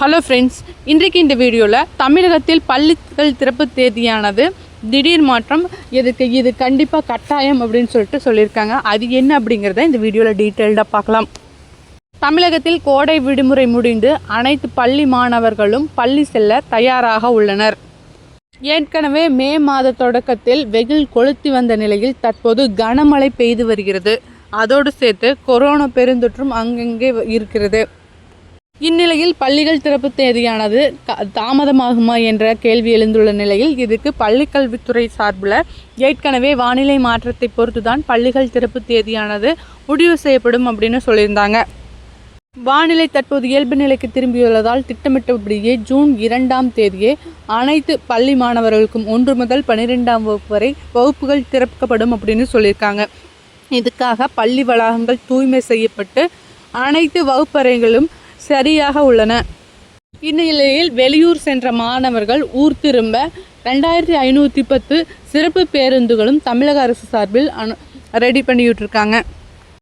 Hello friends இன்றைக்கு இந்த வீடியோவில் தமிழகத்தில் பள்ளிகள் திறப்பு தேதியானது திடீர் மாற்றம் இதுக்கு இது கண்டிப்பாக கட்டாயம் அப்படின்னு சொல்லிட்டு சொல்லியிருக்காங்க. அது என்ன அப்படிங்கிறத இந்த வீடியோவில் டீட்டெயில்டாக பார்க்கலாம். தமிழகத்தில் கோடை விடுமுறை முடிந்து அனைத்து பள்ளி மாணவர்களும் பள்ளி செல்ல தயாராக உள்ளனர். ஏற்கனவே மே மாத தொடக்கத்தில் வெயில் கொளுத்தி வந்த நிலையில் தற்போது கனமழை பெய்து வருகிறது. அதோடு சேர்த்து கொரோனா பெருந்தொற்றும் அங்கங்கே இருக்கிறது. இந்நிலையில் பள்ளிகள் திறப்பு தேதியானது தாமதமாகுமா என்ற கேள்வி எழுந்துள்ள நிலையில் இதுக்கு பள்ளிக்கல்வித்துறை சார்பில் ஏற்கனவே வானிலை மாற்றத்தை பொறுத்துதான் பள்ளிகள் திறப்பு தேதியானது முடிவு செய்யப்படும் அப்படின்னு சொல்லியிருந்தாங்க. வானிலை தற்போது இயல்பு நிலைக்கு திரும்பியுள்ளதால் திட்டமிட்டபடியே ஜூன் இரண்டாம் தேதியே அனைத்து பள்ளி மாணவர்களுக்கும் ஒன்று முதல் பன்னிரெண்டாம் வகுப்பு வரை வகுப்புகள் திறக்கப்படும் அப்படின்னு சொல்லியிருக்காங்க. இதுக்காக பள்ளி வளாகங்கள் தூய்மை செய்யப்பட்டு அனைத்து வகுப்பறைகளும் சரியாக உள்ளன. இந்நிலையில் வெளியூர் சென்ற மாணவர்கள் ஊர் திரும்ப ரெண்டாயிரத்தி ஐநூற்றி பத்து சிறப்பு பேருந்துகளும் தமிழக அரசு சார்பில் அனு ரெடி பண்ணிவிட்டு இருக்காங்க